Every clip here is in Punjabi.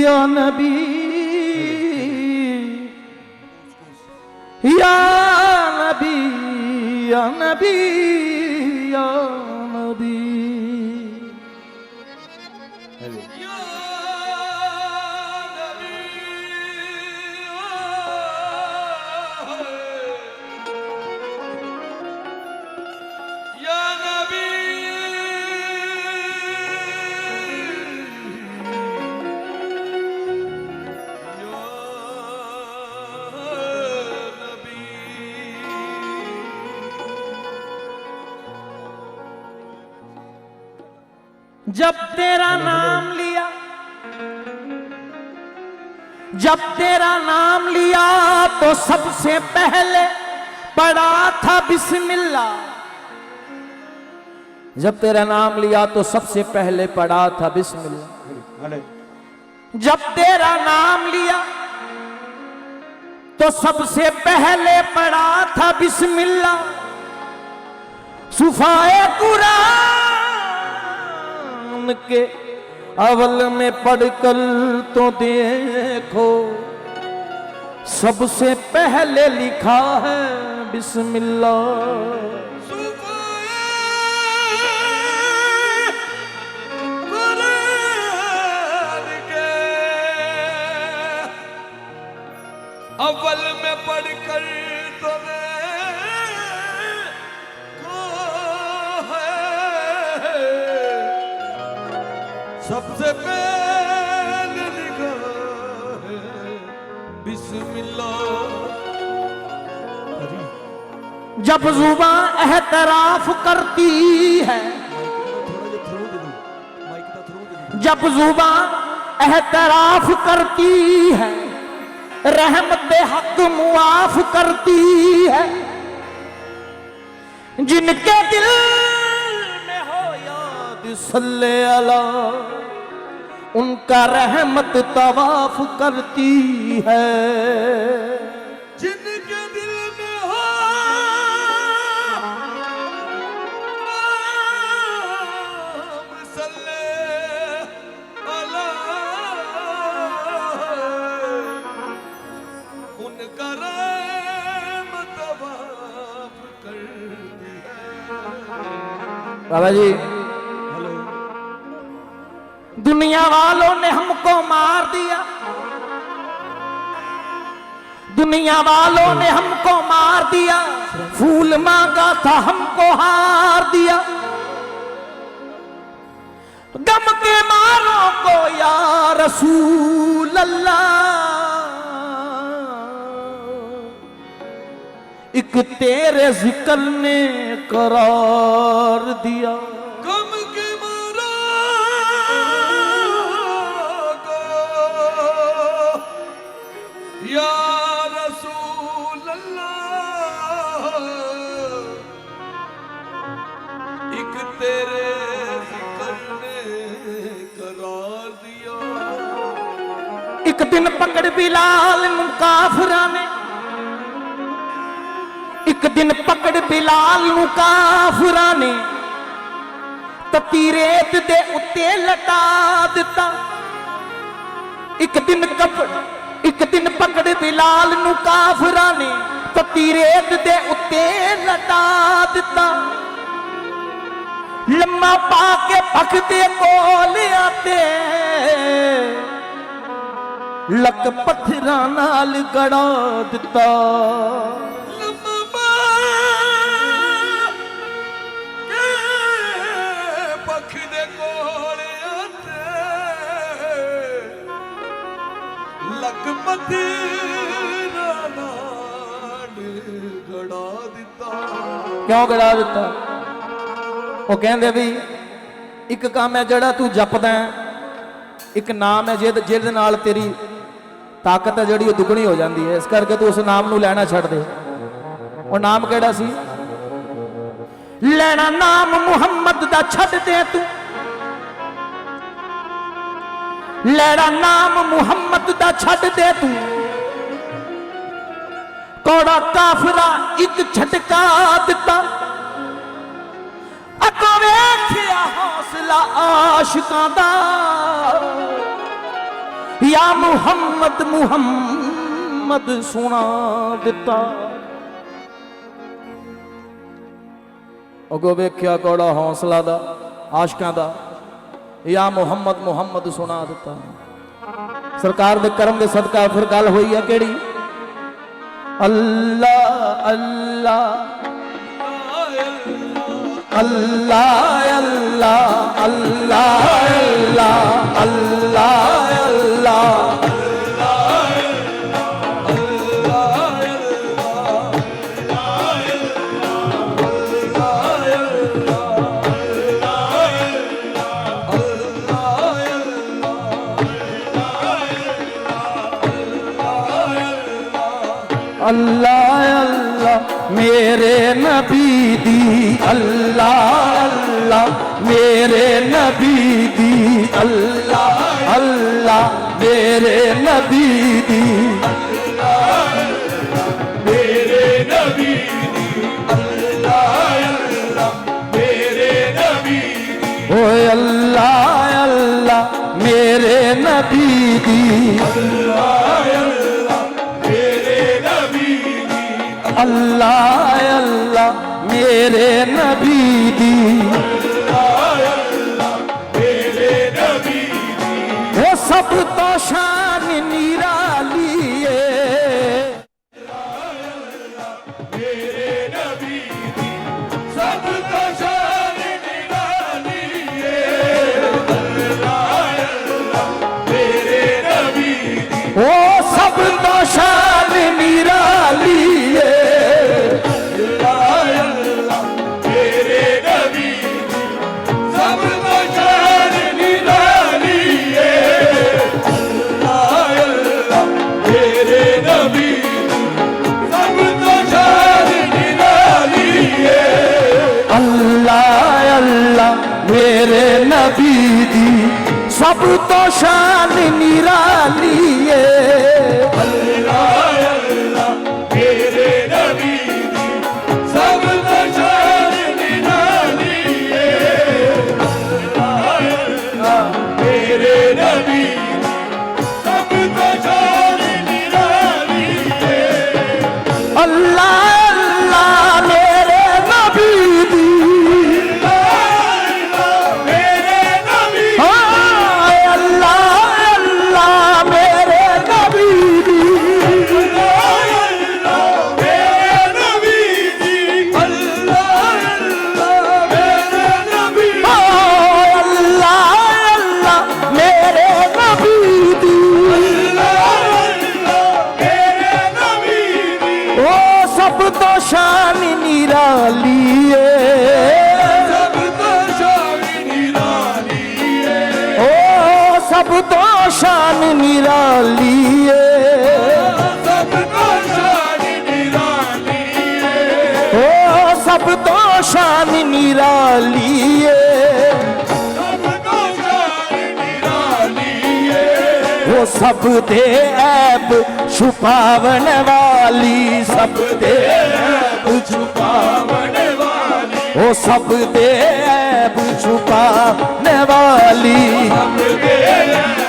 ਯਾ ਨਬੀ ਯਾ ਨਬੀ ਯਾ ਨਬੀ جب تیرا نام لیا، جب تیرا نام لیا تو سب سے پہلے پڑا تھا بسم اللہ جب تیرا نام لیا تو سب سے پہلے پڑا تھا بسم اللہ جب تیرا نام لیا تو سب سے پہلے پڑا تھا بسم اللہ صفائے قرآن کے اول میں پڑھ کر تو دیکھو۔ سب سے پہلے لکھا ہے بسم اللہ۔ اول میں پڑھ جب زباں احتراف کرتی ہے۔ جب زبان احتراف کرتی ہے، رحمت حق معاف کرتی ہے۔ جن کے دل میں ہو یاد صلی اللہ، ان کا رحمت طواف کرتی ہے۔ بابا جی دنیا والوں نے ہم کو مار دیا دنیا والوں نے ہم کو مار دیا پھول مانگا تھا ہم کو ہار دیا گم کے ماروں کو یا رسول اللہ ایک تیرے ذکر نے قرار دیا۔ کم کے مارا۔ یا رسول اللہ ایک تیرے ذکر نے قرار دیا۔ ایک دن پکڑ بلال کافرہ میں ਇੱਕ ਦਿਨ ਪਕੜ ਬਿਲਾਲ ਨੂੰ ਕਾਫਰਾਂ ਨੇ ਤਤੀ ਰੇਤ ਦੇ ਉੱਤੇ ਲਟਾ ਦਿੱਤਾ। ਇੱਕ ਦਿਨ ਕਪੜ ਇੱਕ ਦਿਨ ਪਕੜ ਬਿਲਾਲ ਨੂੰ ਕਾਫਰਾਂ ਨੇ ਤਤੀ ਰੇਤ ਦੇ ਉੱਤੇ ਲਟਾ ਦਿੱਤਾ। ਲੰਮਾ ਪਾ ਕੇ ਭਖਦੇ ਕੋਲ ਆਤੇ ਲੱਕ ਪੱਥਰਾਂ ਨਾਲ ਗੜਾ ਦਿੱਤਾ। ਲਗਮਤੀ ਨਾਲ ਗੜਾ ਦਿੱਤਾ ਕਿਉਂ ਗੜਾ ਦਿੱਤਾ? ਉਹ ਕਹਿੰਦੇ ਵੀ ਇੱਕ ਕੰਮ ਹੈ ਜਿਹੜਾ ਤੂੰ ਜਪਦਾ ਇੱਕ ਨਾਮ ਹੈ ਜਿਹਦੇ ਜਿਹਦੇ ਨਾਲ ਤੇਰੀ ਤਾਕਤ ਹੈ ਜਿਹੜੀ ਉਹ ਦੁੱਗਣੀ ਹੋ ਜਾਂਦੀ ਹੈ। ਇਸ ਕਰਕੇ ਤੂੰ ਉਸ ਨਾਮ ਨੂੰ ਲੈਣਾ ਛੱਡ ਦੇ। ਉਹ ਨਾਮ ਕਿਹੜਾ ਸੀ? ਲੈਣਾ ਨਾਮ ਮੁਹੰਮਦ ਦਾ ਛੱਡ ਦੇ ਤੂੰ। ਲੈਣਾ ਨਾਮ ਮੁਹੰਮਦ ਦਾ ਛੱਡ ਦੇ ਤੂੰ। ਕੋੜਾ ਕਾਫਰਾ ਇੱਕ ਝਟਕਾ ਦਿੱਤਾ। ਅੱਗੋਂ ਵੇਖਿਆ ਹੌਸਲਾ ਆਸ਼ਿਕਾਂ ਦਾ। ਯਾ ਮੁਹੰਮਦ ਮੁਹੰਮਦ ਸੁਣਾ ਦਿੱਤਾ। ਅੱਗੋਂ ਵੇਖਿਆ ਕੋੜਾ ਹੌਸਲਾ ਦਾ, ਆਸ਼ਿਕਾਂ ਦਾ। ਯਾ ਮੁਹੰਮਦ ਮੁਹੰਮਦ ਸੁਣਾ ਦਿੱਤਾ। ਸਰਕਾਰ ਦੇ ਕਰਮ ਦੇ ਸਦਕਾ ਫਿਰ ਗੱਲ ਹੋਈ ਹੈ ਕਿਹੜੀ? ਅੱਲਾ ਅੱਲਾ ਅੱਲਾ। ਅੱਲਾ ਅੱਲਾ ਅੱਲਾ ਅੱਲਾ ਅੱਲਾ। আল্লাহ আল্লাহ মেরে নবী দি। আল্লাহ আল্লাহ মেরে নবী দি। আল্লাহ আল্লাহ মেরে নবী দি। মেরে নবী দি। আল্লাহ আল্লাহ মেরে নবী ও আল্লাহ আল্লাহ মেরে নবী দি আল্লাহ अल्लाह अल्लाह मेरे नबी दी सब तो शान मेरे नबी दी सब तो शान निराली है ਨਿਰਾਲੀ ਏ ਸਭ ਤੋਂ ਸ਼ਾਨ ਨਿਰਾਲੀ ਏ ਉਹ ਸਭ ਤੋਂ ਸ਼ਾਨ ਨਿਰਾਲੀ ਏ ਸਭ ਤੋਂ ਸ਼ਾਨ ਨਿਰਾਲੀ ਏ ਉਹ ਸਭ ਦੇ ਐਬ ਛੁਪਾਵਣ ਵਾਲੀ ਸਭ ਦੇ ਐਬ ਛੁਪਾਵਣ ਵਾਲੀ ਉਹ ਸਭ ਦੇ ਐਬ ਛੁਪਾਵਣ ਵਾਲੀ ਸਭ ਦੇ ਐਬ ਛੁਪਾਵਣ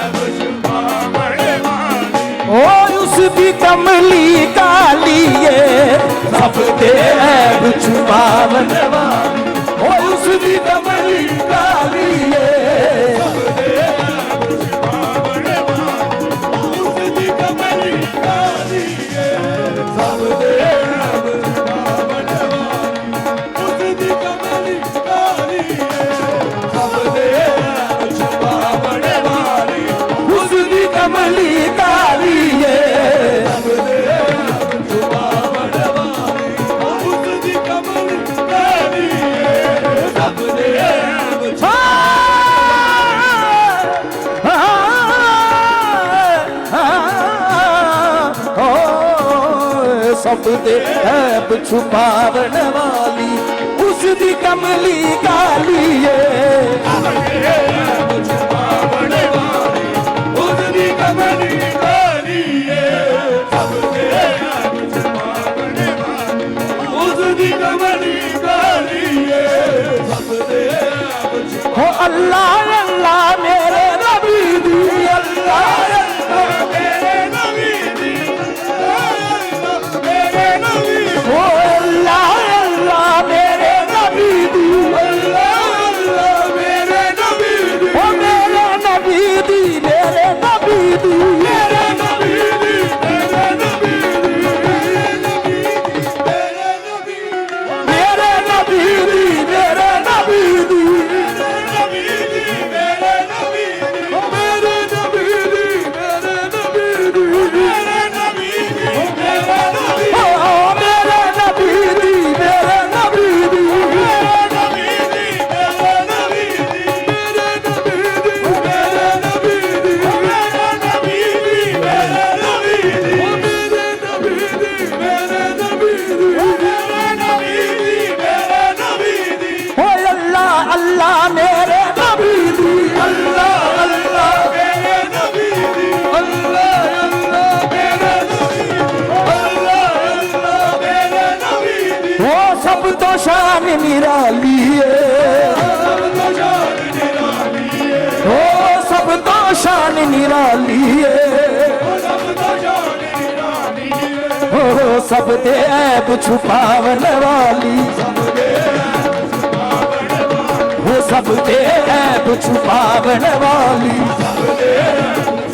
और उस भी कमली काली है सब दे है छुपावन वाली ਸਭ ਦੇ ਐਬ ਛੁਪਾਵਣ ਵਾਲੀ ਉਸ ਦੀ ਕਮਲੀ ਗਾਲੀ ਏ। ਹੋ ਅੱਲਾ ਜਾਨ ਨਿਰਾਲੀ ਏ। ਓ ਸਭ ਤੋਂ ਸ਼ਾਨ ਨਿਰਾਲੀ ਏ। ਓ ਸਭ ਦੇ ਐਬ ਛੁਪਾਵਨ ਵਾਲੀ। ਓ ਸਭ ਦੇ ਐਬ ਛੁਪਾਵਨ ਵਾਲੀ।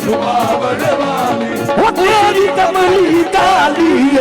ਛੁਪਾਵਨ ਵਾਲੀ ਉਹ ਤੇਰੀ ਕਮਲੀ ਕਾਲੀ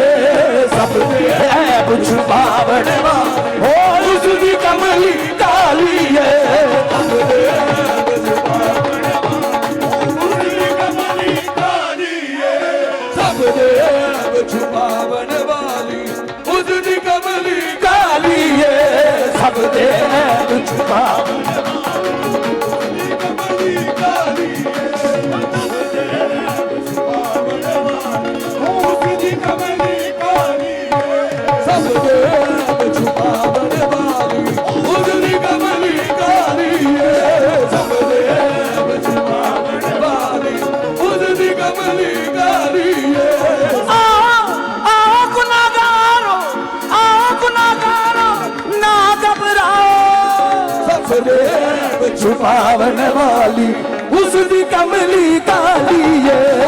छुपावन वाली उसकी कमली काली है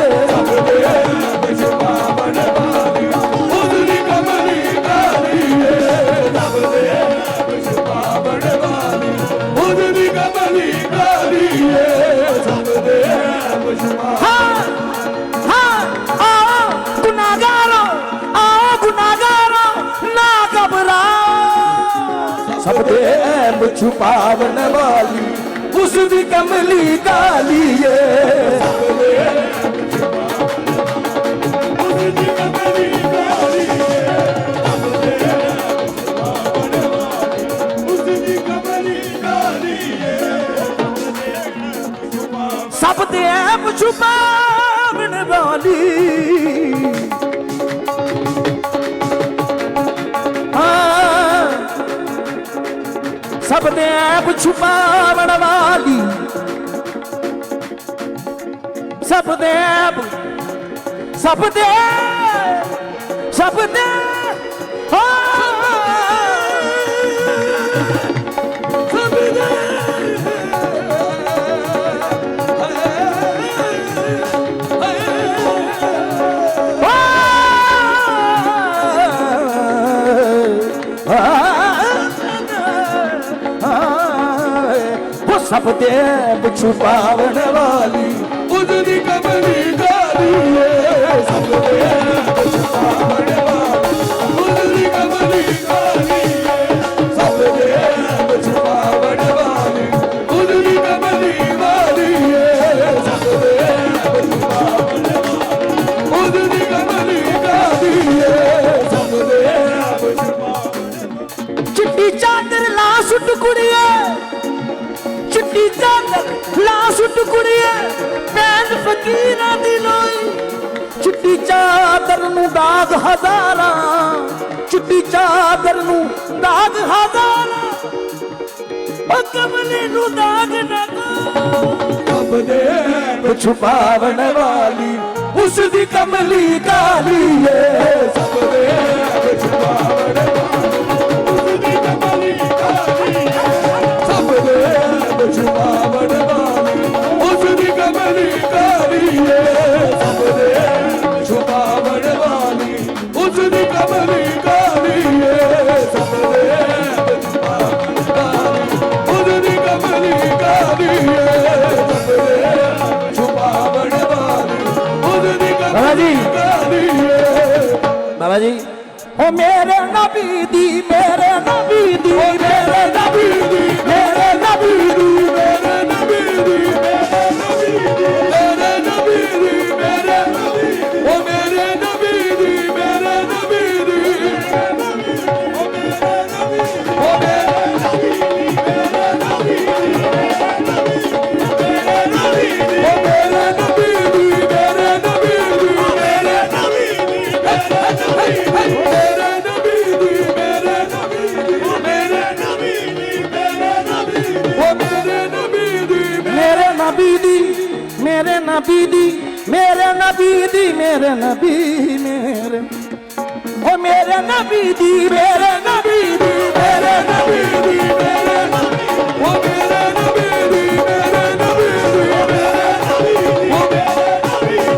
छुपावन वाली उसदी कमली काली सब ते छुपावन वाली ਸਭ ਦੇ ਐਬ ਛੁਪਾਵਣ ਵਾਲੀ। ਸਭ ਦੇ ਐਬ ਸਭ फतेह छुपावन वाली ਚਿੱਟੀ ਚਾਦਰ ਨੂੰ ਦਾਗ ਹਜ਼ਾਰਾਂ, ਚਿੱਟੀ ਚਾਦਰ ਨੂੰ ਦਾਗ ਹਜ਼ਾਰਾਂ। ਕਬਲੇ ਨੂੰ ਦਾਗ ਨਾ ਕਬ ਦੇ ਛੁਪਾਵਣ ਵਾਲੀ, ਉਸ ਦੀ ਕਮਲੀ ਕਾਲੀ ਏ। ਸਭ ਛੁਪਾਵਣ ਵਾਲੀ, ਉਸ ਦੀ ਕਮਲੀ ਕਾਲੀ ਏ। ਸਭ ਛੁਪਾਵਣ ਹਾਂਜੀ ਓ ਮੇਰੇ ਨਬੀ ਦੀ ਮੇਰੇ ਨਬੀ ਦੀ ਮੇਰੇ ਨਬੀ ਦੀ। ਨਬੀ ਦੀ ਮੇਰੇ ਨਬੀ ਦੀ ਮੇਰੇ ਨਬੀ ਦੀ ਮੇਰੇ ਨਬੀ ਮੇਰੇ ਓ ਮੇਰੇ ਨਬੀ ਦੀ ਮੇਰੇ ਨਬੀ ਦੀ ਮੇਰੇ ਨਬੀ ਦੀ ਮੇਰੇ ਨਬੀ ਓ ਮੇਰੇ ਨਬੀ ਦੀ ਮੇਰੇ ਨਬੀ ਦੀ ਓ ਮੇਰੇ ਨਬੀ ਦੀ ਓ ਮੇਰੇ ਨਬੀ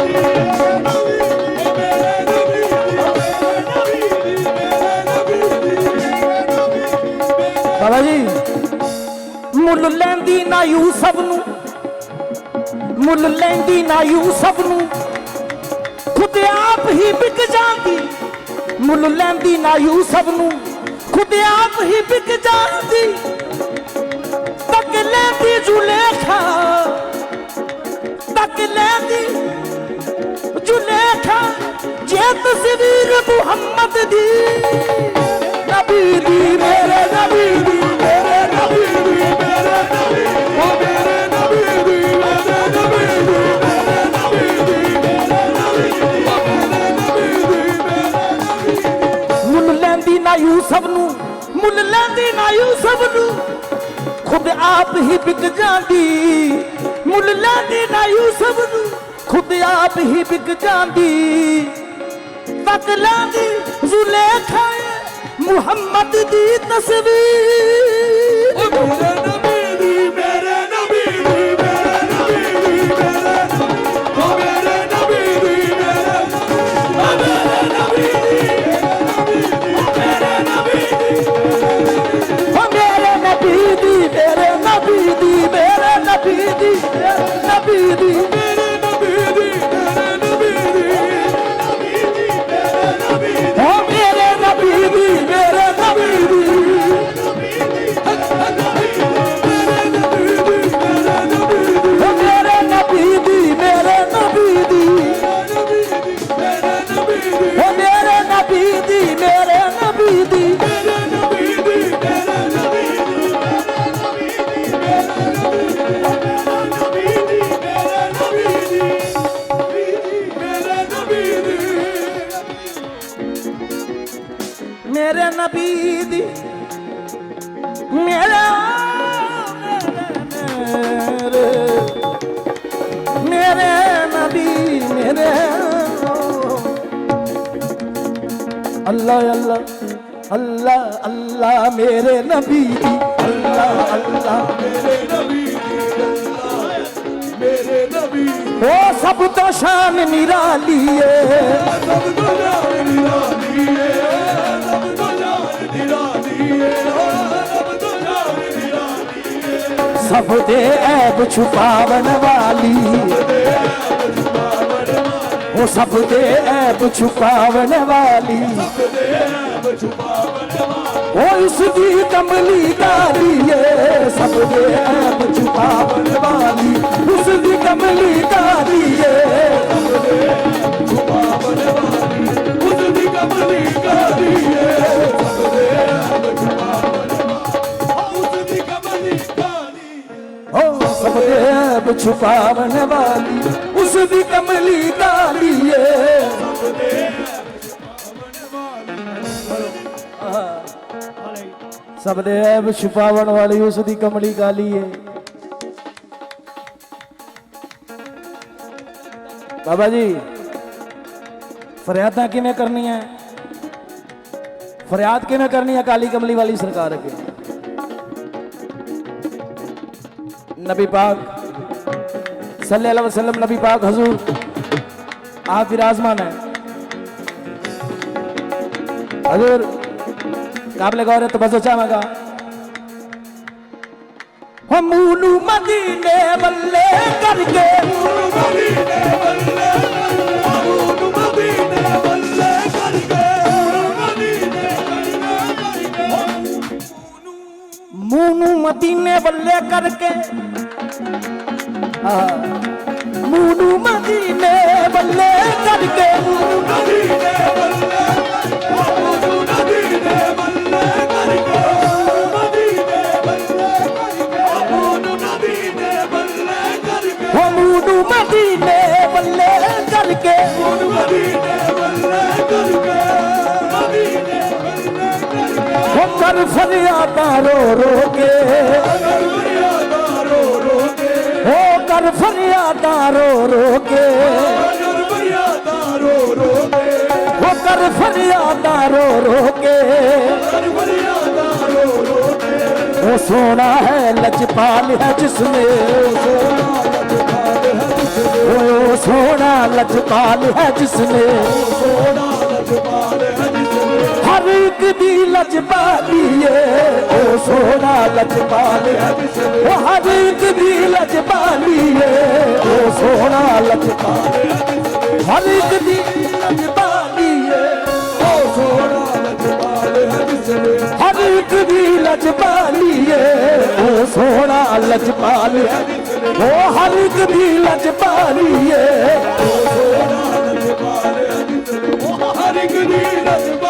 ਦੀ ਓ ਮੇਰੇ ਨਬੀ ਦੀ ਮੇਰੇ ਨਬੀ ਦੀ ਬਾਬਾ ਜੀ ਮੁੱਲ ਲੈਂਦੀ ਨਾ ਯੂਸਫ ਨੂੰ ਮੁੱਲ ਲੈਂਦੀ ਨਾ ਯੂਸਫ ਨੂੰ। ਖੁਦ ਆਪ ਹੀ ਵਿਕ ਜਾਂਦੀ, ਮੁੱਲ ਲੈਂਦੀ ਨਾ ਯੂਸਫ ਨੂੰ। ਖੁਦ ਆਪ ਹੀ ਵਿਕ ਜਾਂਦੀ, ਤੱਕ ਲੈਂਦੀ ਜੁਲੇਖਾ ਤੱਕ ਲੈਂਦੀ ਜੁਲੇਖਾ ਜੇ ਤਸਵੀਰ ਮੁਹੰਮਦ ਦੀ, ਨਬੀ ਦੀ ਮੇਰੇ ਨਬੀ ਲੈਂਦੀ ਨਾ ਯੂਸਫ ਨੂੰ ਖੁਦ ਆਪ ਹੀ ਵਿਕ ਜਾਂਦੀ ਮੁੱਲ ਲੈਂਦੀ ਨਾ ਯੂਸਫ ਨੂੰ ਖੁਦ ਆਪ ਹੀ ਵਿਕ ਨਬੀ ਦੀ ਮੇਰੇ ਮੇਰੇ ਨਬੀ ਮੇਰੇ ਅੱਲਾ ਅੱਲਾ ਅੱਲਾ ਅੱਲਾ ਮੇਰੇ ਨਬੀ ਅੱਲਾ ਅੱਲਾ ਮੇਰੇ ਨਬੀ ਉਹ ਸਭ ਤੋਂ ਸ਼ਾਨ ਨਿਰਾਲੀ ਏ। ਸਭ ਤੋਂ ਜਾਨ ਨਿਰਾਲੀ ਏ। ਸਭ ਦੇ ਐਬ ਛੁਪਾਵਣ ਵਾਲੀ। ਉਹ ਸਭ ਦੇ ਐਬ ਛੁਪਾਵਣ ਵਾਲੀ। ਉਹ ਇਸ ਦੀ ਕਮਲੀ ਕਾਲੀ ਏ ਸਭ ਦੇ ਐਬ ਛੁਪਾਵਣ ਵਾਲੀ। ਉਸ ਦੀ ਕਮਲੀ ਕਾਲੀ ਏ ਉਸ ਦੀ ਕਮਲੀ ਕਾਦੀ ਦੇ ਐਬ ਛੁਪਾਵਣ ਵਾਲੀ ਉਸ ਦੀ ਕਮਲੀ ਕਾਲੀ ਏ ਸਭ ਦੇ ਐਬ ਛੁਪਾਵਣ ਵਾਲੀ ਉਸ ਦੀ ਕਮਲੀ ਕਾਲੀ ਏ ਬਾਬਾ ਜੀ ਫਰਿਆਦਾਂ ਕਿਵੇਂ ਕਰਨੀਆਂ ਫਰਿਆਦ ਕਿਵੇਂ ਕਰਨੀ ਹੈ ਕਾਲੀ ਕਮਲੀ ਵਾਲੀ ਸਰਕਾਰ ਅੱਗੇ नबी पाक सल्लल्लाहु अलैहि वसल्लम नबी पाक हजूर आप विराजमान है हजूर काबले गौर है तबज्जो चाहेगा हम मूलू मदीने बल्ले करके मूलू मदीने बल्ले मूलू मदीने बल्ले करके मूलू मदीने बल्ले करके ਮੂੰਹ ਨੂੰ ਮਦੀਨੇ ਵੱਲੇ ਕਰਕੇ ਨਦੀ ਦੇ ਬੱਲੇ ਉਹ ਨਦੀ ਦੇ ਬੱਲੇ ਕਰਕੇ ਨਦੀ ਦੇ ਬੱਲੇ ਕਰਕੇ ਉਹ ਨਦੀ ਦੇ ਬੱਲੇ ਕਰਕੇ ਉਹ ਮੂੰਹ ਨੂੰ ਮਦੀਨੇ ਵੱਲੇ ਕਰਕੇ ਉਹ ਨਦੀ ਦੇ ਬੱਲੇ ਕਰਕੇ ਨਦੀ ਦੇ ਬੱਲੇ ਕਰਕੇ ਉਹ ਕਰ ਫਰਿਆਦਾਂ ਰੋ ਰੋ ਕੇ। ਉਹ ਕਰ ਫਰਿਆਦਾਂ ਰੋ ਰੋ ਕੇ। ਅਗਰ ਮਰਿਆਦਾ ਰੋ ਰੋ ਕੇ ਉਹ ਕਰ ਫਰਿਆਦਾਂ ਰੋ ਰੋ ਕੇ। ਅਗਰ ਮਰਿਆਦਾ ਰੋ ਰੋ ਕੇ ਉਹ ਸੋਹਣਾ ਹੈ ਲਜਪਾਲ ਹੈ ਜਿਸਨੇ। ਸੋਨਾ ਲਜਪਾਲ ਹੈ ਜਿਸਨੇ ਉਹ ਸੋਹਣਾ ਲਜਪਾਲ ਹੈ ਜਿਸਨੇ। ਸੋਨਾ ਲਜਪਾਲ ਹੈ ਜਿਸਨੇ ਹਰ ਦੀ ਲਜਪਾਲੀ ਏ ਉਹ ਸੋਹਣਾ ਲਜਪਾਲ ਹੈ ਉਹ ਹਰ ਦੀ ਲਜਪਾਲੀ ਏ ਉਹ ਸੋਹਣਾ ਲਜਪਾਲ ਹਰ ਦੀ ਲਜਪਾਲੀ ਏ ਉਹ ਸੋਨਾ ਲਜਪਾਲ ਹੈ ਜਿਸਨੇ ਦੀ ਲਜਪਾਲੀ ਏ ਉਹ ਸੋਹਣਾ ਲਜਪਾਲ ਹੈ ਉਹ ਹਰ ਦੀ ਲਜਪਾਲੀ ਏ ਸੋਨਾ ਲਜਪਾਲ ਹਰ ਇੱਕ ਦੀ ਲਜਪਾਲੀ ਉਹ ਸੋਨਾ ਲਜਪਾਲ ਹੈ ਜਿਸਨੇ ਹਰ ਇੱਕ ਦੀ ਲਜਪਾਲੀ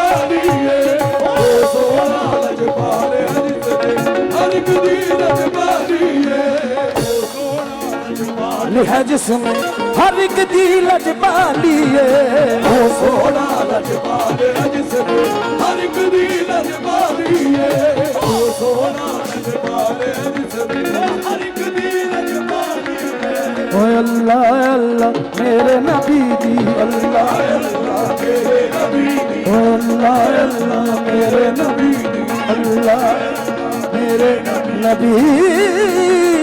ਹੈ ਜਿਸਨੇ ਹਰ ਇੱਕ ਦੀ ਲਜਪਾਲੀ ਏ। ਉਹ ਸੋਨਾ ਲਜਪਾਲ ਹੈ ਜਿਸਨੇ ਹਰ ਇੱਕ ਦੀ ਲਜਪਾਲੀ ਹੈ ਉਹ ਸੋਨਾ ਲਜਪਾਲ ਹੈ ਜਿਸਨੇ ਹਰ ਇੱਕ ਦੀ ਲਜਪਾਲੀ ਹੈ ਓਏ ਅੱਲਾ ਅੱਲਾ ਮੇਰੇ ਨਬੀ ਦੀ ਅੱਲਾ। ਅੱਲਾਹ ਤੇਰੇ ਨਬੀ ਦੀ ਅੱਲਾ ਅੱਲਾ ਮੇਰੇ ਨਬੀ ਦੀ ਅੱਲਾ ਮੇਰੇ ਨਬੀ